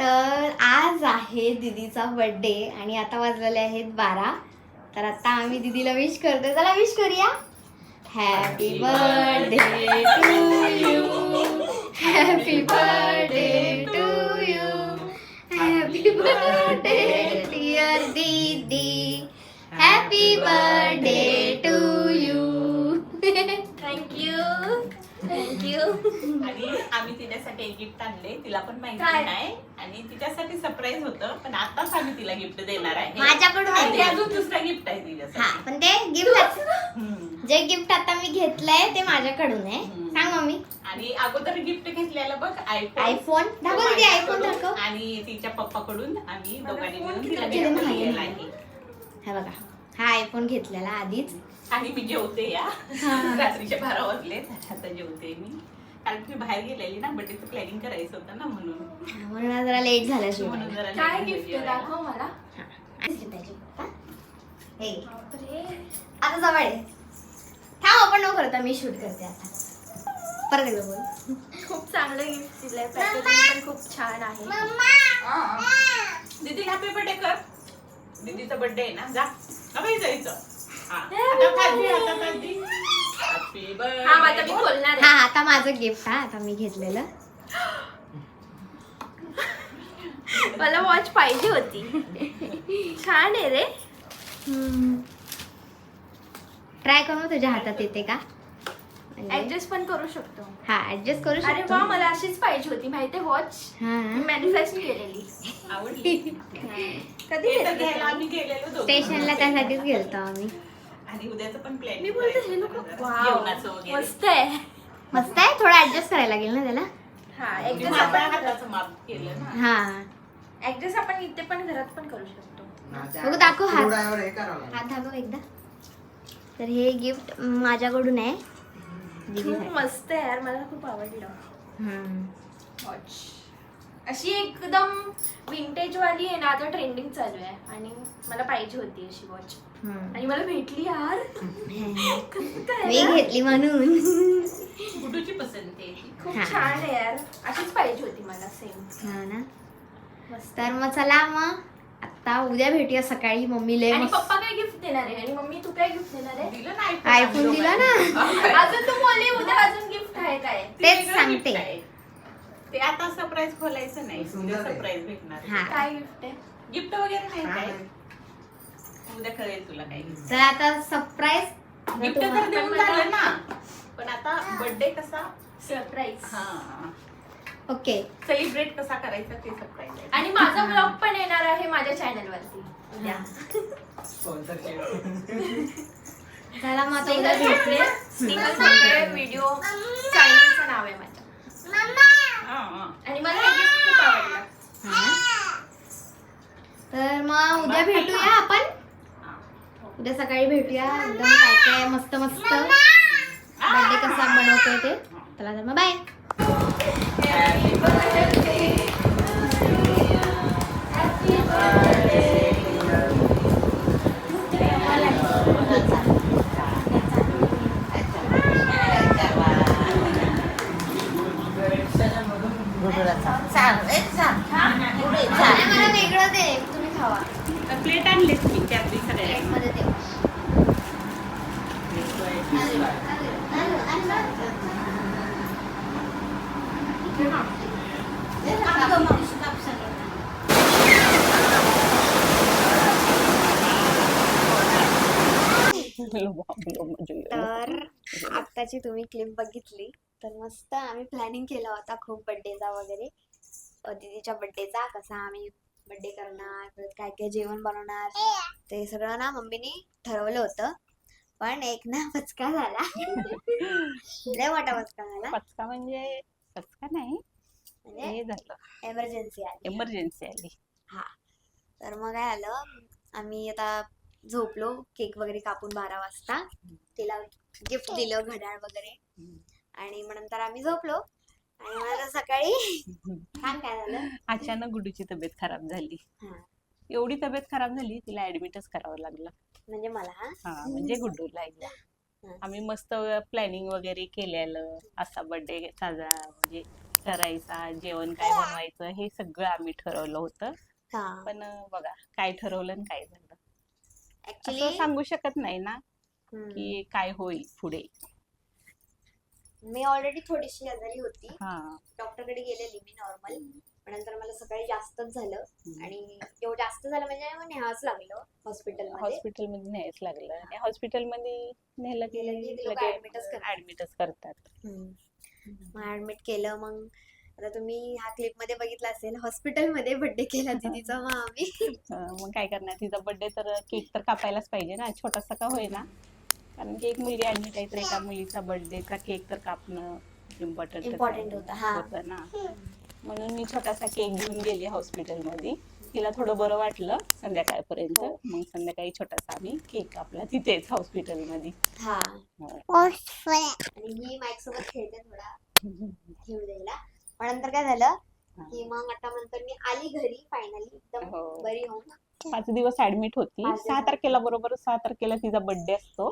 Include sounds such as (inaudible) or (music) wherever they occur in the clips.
तर आज आहे दीदीचा बर्थडे आणि आता वाजलेले आहेत बारा. तर आता आम्ही दीदीला विश करतो चला विश करूया. Happy birthday to you happy birthday to you happy birthday dear दीदी हॅपी बर्थडे आणि आम्ही तिच्यासाठी एक गिफ्ट आणले. तिला पण माहिती काय? नाही. आणि तिच्यासाठी सरप्राईज होतं पण आताच आम्ही तिला गिफ्ट देणार आहे. माझ्याकडून आणि आहे. अजून दुसरा गिफ्ट आहे हा तिच्यासाठी पण ते गिफ्ट हम्म. जे गिफ्ट आता मी घेतलंय ते माझ्याकडून आहे. हम्म. सांग मम्मी. आणि अगोदर गिफ्ट घेतलेलं बघ आयफोन आयफोन दाखव दीदी आयफोन दाखव. आणि तिच्या पप्पाकडून आम्ही दोघांनी फोन मिळून किती तिला किती gift माहिती दिलेलं नाही. आहे. हा बघा. हा आयफोन घेतलेला आधीच. आणि मी जेवते या. रात्रीचे बारा वाजले आता जेवते मी. कारण की मी बाहेर गेलेली ना बर्थडेचं प्लॅनिंग करायचं होतं ना म्हणून. म्हणून आज जरा लेट झाला म्हणून जरा काय late गिफ्ट. दाखव मला. हे. आता जवळ आहे. थांब आपण नको करता मी शूट करते आता. परत एकदा बोल. खूप चांगलं गिफ्ट दिलंय. पॅकेजिंग पण खूप छान आहे. हा. दीदी हॅपी बर्थडे कर. दीदीचा बर्थडे आहे ना जा. बाई जायचं हा. आता खाली, आता खाली. हा आता मी खोलणार हा आहे. आता माझं गिफ्ट हा आता मी घेतलेलं. (laughs) मला वॉच पाहिजे होती. छान आहे रे. ट्राय करू तुझ्या हातात येते का? म्हणजे- ऍडजस्ट पण करू शकतो. हा ऍडजस्ट करू अरे शकतो. वा मला अशीच पाहिजे होती माहितीये वॉच हा. मॅन्युफॅक्चर केलेली. आवडली. (laughs) कधी घेतली. स्टेशनला त्यासाठीच गेलतो आम्ही. आणि उद्याचं पण प्लॅन मी बोलते हे लोक जेवणाचं वगैरे. मस्त आहे. मस्त आहे. थोडं ऍडजस्ट करायला लागेल ना त्याला? हा मी ऍडजस्ट माझ्या आपण हाताचं माप केलं ना. हा. ऍडजस्ट आपण इथे पण घरात पण करू शकतो. बघू दाखव हात. उडावर हे करावं लागेल. हात दाखव एकदा. तर हे गिफ्ट माझ्याकडून आहे. खूप दीदीसाठी. मस्त आहे यार. मला खूप आवडलं. हम्म. वॉच अशी एकदम विंटेज वाली आहे ना आता ट्रेंडिंग चालू आहे. आणि मला पाहिजे होती अशी वॉच. आणि मला भेटली यार (laughs) मी? घेतली म्हणून गुडूची पसंती आहे. खूप हा. छान आहे यार अशीच पाहिजे होती मला सेम हा ना मस्त तर मग चला मग आता उद्या भेटूया सकाळी मम्मीले आणि मस्त- पप्पा काय गिफ्ट देणार आहे आणि मम्मी तू काय गिफ्ट देणार आहे दिलं ना iPhone आयफोन दिला ना. अजून तू बोलली उद्या अजून गिफ्ट आहे काय ते तेच वेगळं सांगते. gift आहे. ते आता सरप्राईज खोलायचं नाही सुंदर आहे. सरप्राईज भेटणार हा. काय गिफ्ट आहे गिफ्ट वगैरे नाही काय. उद्या कळेल तुला काय तर आता सरप्राईज गिफ्ट तर देऊन झालं ना. पण आता बर्थडे कसा? सरप्राईज हा. ओके सेलिब्रेट कसा करायचा ते सरप्राईज आहे. आणि माझा ब्लॉग पण येणार आहे माझ्या चॅनल वरती. उद्या. चला मग आता उद्या भेटूया. व्हिडिओ चॅनलचं नाव आहे माझ्या हा, हा. आणि मला हे गिफ्ट खूप आवडलं. हा. तर मग उद्या भेटूया आपण. उद्या सकाळी भेटूया. एकदम काय काय मस्त मस्त. बर्थडे कसा बनवतोय ते? चला तर मग बाय मला वेगळं दे. तुम्ही खावा. तर प्लेट आणलीस तर आत्ताची तुम्ही क्लिप बघितली. तर मस्त आम्ही प्लॅनिंग केला होता खूप बड्डेचा वगैरे. दीदीच्या बड्डेचा कसा आम्ही बड्डे करणार परत काय काय जेवण बनवणार ते सगळं ना मम्मीने ठरवलं होतं. पण एक ना पचका झाला. लय मोठा पचका झाला. पचका म्हणजे पचका नाही म्हणजे हे एमर्जन्सी आली. एमर्जन्सी आली. तर मग काय आलं आम्ही आता झोपलो केक वगैरे कापून बारा वाजता. तिला गिफ्ट दिलं घड्याळ वगैरे. आणि मग नंतर आम्ही झोपलो. आणि आता सकाळी (laughs) सांग काय झालं? अचानक गुडूची तब्येत खराब झाली. हा. एवढी तब्येत खराब झाली तिला ऍडमिटच करावं लागलं. म्हणजे मला? हा हा म्हणजे गुड्डूला एकदा हा. आम्ही मस्त प्लॅनिंग वगैरे केलेलं. असा बर्थडे साजरा म्हणजे करायचा जेवण काय बनवायचं हे सगळं आम्ही ठरवलं होतं. हा. पण अं, बघा काय ठरवलं आणि काय झालं. असं ऍक्च्युली सांगू शकत नाही ना की काय होईल पुढे. मी ऑलरेडी थोडीशी आजारी होती. हा. डॉक्टरकडे गेलेली मी नॉर्मल पण नंतर मला सकाळी जास्तच झालं. आणि एवढं जास्त झालं म्हणजे मग न्यावंच लागलं हॉस्पिटलमध्ये हॉस्पिटलमध्ये न्यायच लागलं. आणि हॉस्पिटलमध्ये नेलं की गेलं की ते लोकं admitच करतात. ऍडमिटच करतात. मग ऍडमिट केलं मग आता तुम्ही ह्या क्लिपमध्ये बघितलं असेल हॉस्पिटलमध्ये बर्थडे केला दीदीचा मग आम्ही. मग काय करणार? तिचा बर्थडे तर केक तर कापायलाच पाहिजे ना. छोटासा का होईना. कारण की एक मुलगी ऍडमिट आहे तर एका मुलीचा बर्थडेचा केक तर कापणं इम्पॉर्टंट Important होतं, हा. होतं ना. म्हणून मी छोटासा केक घेऊन गेली हॉस्पिटलमध्ये तिला थोडं बरं वाटलं संध्याकाळपर्यंत. हो. मग संध्याकाळी छोटासा आम्ही केक कापला तिथेच हॉस्पिटलमध्ये हा. हो. आणि ही माईक सोबत खेळते थोडा. (laughs) घेऊ द्यायला. पण नंतर काय झालं की मग आता नंतर मी आली घरी फायनली एकदम हो. बरी होऊन. पाच दिवस ऍडमिट होती. पाच सहा दिवस तारखेला बरोबर सहा तारखेला तिचा बर्थडे असतो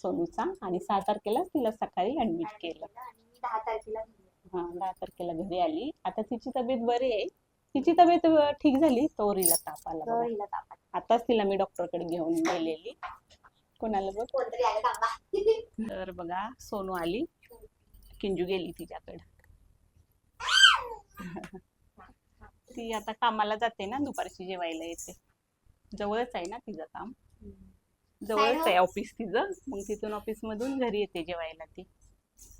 सोनूचा आणि सहा तारखेला तिला सकाळी ऍडमिट केलं. मी दहा तारखेला घरी आले. हा दहा तारखेला घरी आली. आता तिची तब्येत बरी आहे. तिची तब्येत अं, ठीक झाली? तोरीला ताप आला तर बघा. हिला ताप आला. आताच तिला मी डॉक्टरकडे घेऊन गेलेली. कोणाला बघ? कोणतरी आलं थांबा. (laughs) तर बघा सोनू आली. किंजू गेली तिच्याकडे. ती आता कामाला जाते ना दुपारची जेवायला येते. जवळच आहे ना तिचं काम. जवळच आहे ऑफिस तिचं. मग तिथून ऑफिस मधून घरी येते जेवायला ती.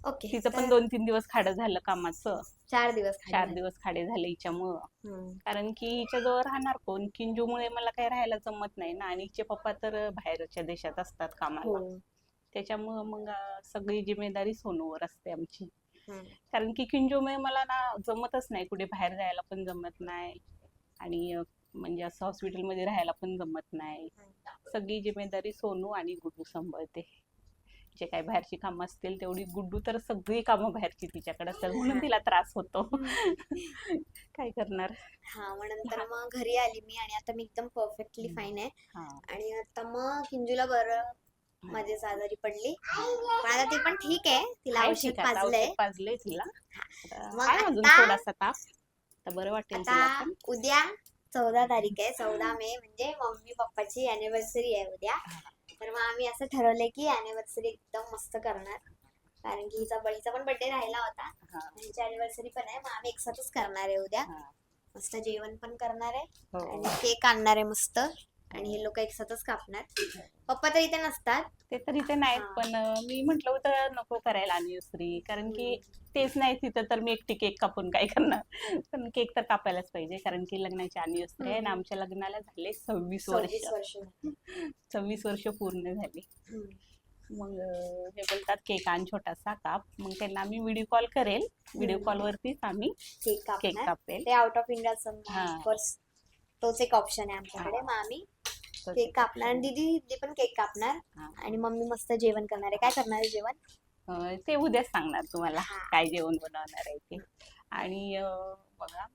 ओके. तिचं पण दोन तीन दिवस खाडं झालं कामाचं. चार दिवस खाली चार झाले. दिवस खाडे झाले हिच्यामुळं. हम्म. कारण की हिच्याजवळ राहणार कोण? किंजूमुळे मला काही राहायला जमत नाही ना. आणि हिचे पप्पा तर बाहेरच्या देशात असतात कामाला. हो. त्याच्यामुळं मग अं, सगळी जिम्मेदारी सोनूवर असते आमची. कारण की किंजूमुळे मला ना जमतच नाही कुठे बाहेर जायला पण जमत नाही. आणि म्हणजे असं हॉस्पिटलमध्ये राहायला पण जमत नाही. सगळी जिम्मेदारी सोनू आणि गुड्डू सांभाळते. जे काही बाहेरची कामं असतील तेवढी गुड्डू तर सगळी कामं बाहेरची तिच्याकडे असतात. म्हणून तिला त्रास होतो. (laughs) काय करणार? हा मग नंतर मग घरी आली मी आणि आता मी एकदम परफेक्टली फाईन आहे. आणि आता मग किंजूला बरं मध्येच आजारी पडली. पण आता ती पण ठीक आहे. तिला औषध पाजलंय. औषध पाजलंय तिला. आता मग आहे अजून आता- थोडासा ताप? आता बरं वाटेल तिला आता पण. उद्या चौदा तारीख आहे. चौदा मे म्हणजे मम्मी पप्पाची अॅनिव्हर्सरी आहे उद्या. तर मग आम्ही असं ठरवलंय की अॅनिव्हर्सरी एकदम मस्त करणार. कारण की हिचा बळीचा पण बर्थडे राहिला होता. हा, हिची अॅनिव्हर्सरी पण आहे. मग आम्ही एकसाथच करणार आहे उद्या. हा. मस्त जेवण पण करणार आहे. हो. आणि केक आणणार आहे मस्त. आणि हे लोक एकसाथच कापणार पप्पा तर इथे नसतात ते तर इथे नाहीत हा. पण अं, मी म्हंटल होतं नको करायला अनिव्हर्सरी कारण की तेच नाही तिथं तर मी एकटी केक कापून काय करणार पण केक तर कापायलाच पाहिजे कारण की लग्नाची अनिव्हर्सरी आहे आणि हम्म. आमच्या लग्नाला झाले सव्वीस वर्ष सव्वीस वर्ष झाली. सव्वीस वर्ष पूर्ण झाली हम्म. मग अं, हे बोलतात केक आण छोटासा काप मग त्यांना आम्ही व्हिडिओ कॉल करेल व्हिडिओ हम्म. कॉलवरतीच आम्ही केक केक कापणार कापेल ते आउट ऑफ इंडिया हा. तोच एक ऑप्शन आहे आमच्याकडे. मग आम्ही केक कापणार. आणि दीदी दीदी पण केक कापणार. हा. आणि मम्मी मस्त जेवण करणार आहे. काय करणार आहे जेवण? अं, ते उद्याच सांगणार तुम्हाला हा. काय जेवण बनवणार आहे ते. आणि अं, बघा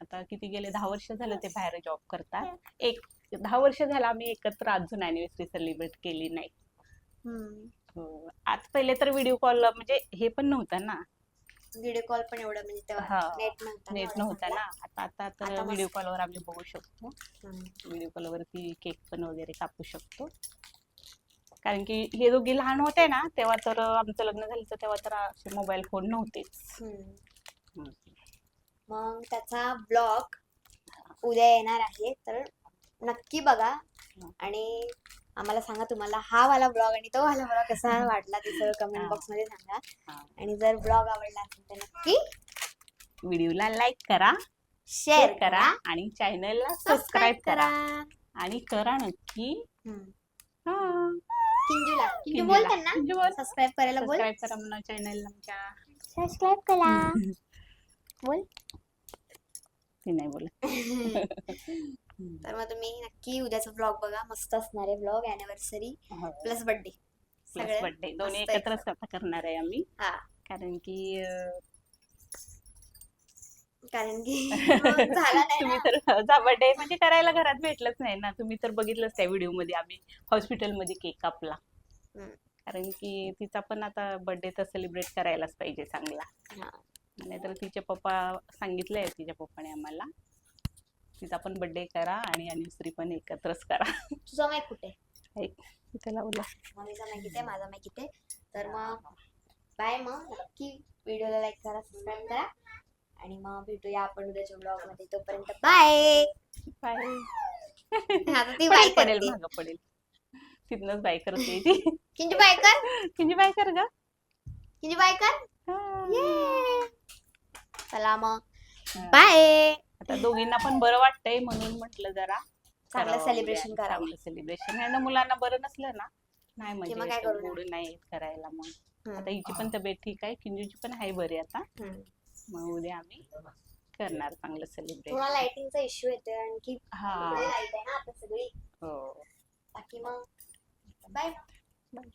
आता किती गेले? दहा वर्ष झालं ते बाहेर जॉब करतात. एक दहा वर्ष झालं आम्ही एकत्र अजून अॅनिव्हर्सरी सेलिब्रेट केली नाही. हो. आज पहिले तर व्हिडिओ कॉल म्हणजे हे पण नव्हतं ना. व्हिडिओ कॉल पण एवढं म्हणजे तेव्हा हा. नेट नव्हता नेट नव्हता. ना आता आता तर आता मस्त. व्हिडिओ कॉलवर आम्ही बघू शकतो हम्म. व्हिडिओ कॉलवरती केक पण वगैरे कापू शकतो कारण की हे दोघे लहान होते ना तेव्हा तर आमचं लग्न झालं तर तेव्हा तर असे मोबाईल फोन नव्हतेच. हम्म. मग त्याचा ब्लॉग उद्या येणार आहे तर नक्की बघा आणि आम्हाला सांगा तुम्हाला हा वाला ब्लॉग आणि तो वाला ब्लॉग कसा (laughs) वाटला ते सगळं कमेंट. बॉक्समध्ये सांगा. आणि जर ब्लॉग आवडला असेल तर नक्की व्हिडिओला लाईक करा शेअर करा आणि चॅनलला सबस्क्राईब करा आणि करा नक्की. हा. किंजूला किंजू. बोल त्यांना बोल. सबस्क्राईब करायला बोल सबस्क्राईब करा म्हणा चॅनल आमच्या सबस्क्राईब करा (laughs) बोल ती नाही बोलत (laughs) तर मग तुम्ही नक्की उद्याचा ब्लॉग बघा. मस्त असणार आहे blog anniversary plus birthday plus birthday दोन्ही एकत्रच आता करणार आहे आम्ही. हा. कारण की कारण की (laughs) झाला नाही तुम्ही तर बर्थडे म्हणजे करायला घरात भेटलंच नाही ना. तुम्ही तर बघितलंच त्या व्हिडिओमध्ये आम्ही हॉस्पिटलमध्ये केक कापला. कारण की तिचा पण आता बर्थडे तर सेलिब्रेट करायलाच पाहिजे चांगला. नाहीतर तिचे पप्पा सांगितलंय तिच्या पप्पाने आम्हाला. तिचा पण बर्थडे करा आणि अनिव्हर्सरी पण एकत्रच करा. तुझा माईक कुठे? तिथे लावला मम्मीचा माईक इथे माझा माईक इथे. तर मग बाय मग. नक्की व्हिडिओला लाईक करा सबस्क्राईब करा. आणि मग भेटूया आपण उद्याच्या ब्लॉगमध्ये तोपर्यंत बाय बाय आता ती बाय पडेल करते. मागं पडेल. तिथनच बाय करते ती. किंची बाय कर. किती बाय कर ग. किंची बाय कर. हा. चला मग. बाय आता दोघींना पण बरं वाटतंय म्हणून म्हटलं जरा. चांगलं करावं सेलिब्रेशन उद्या. करावं. चांगलं सेलिब्रेशन आहे ना मुलांना बरं नसलं ना नाही मग काय म्हणजे करू ना? मूड नाही येत करायला मग. आता हिची पण तब्येत ठीक आहे किंजूची पण आहे बरी आता. हम्म. मग उद्या आम्ही करणार चांगलं सेलिब्रेट थोडा लाइटिंगचा इश्यू येतोय आणखी. हा. लाइट आहे ना आता सगळी. हो. बाकी मग. Bye Bye.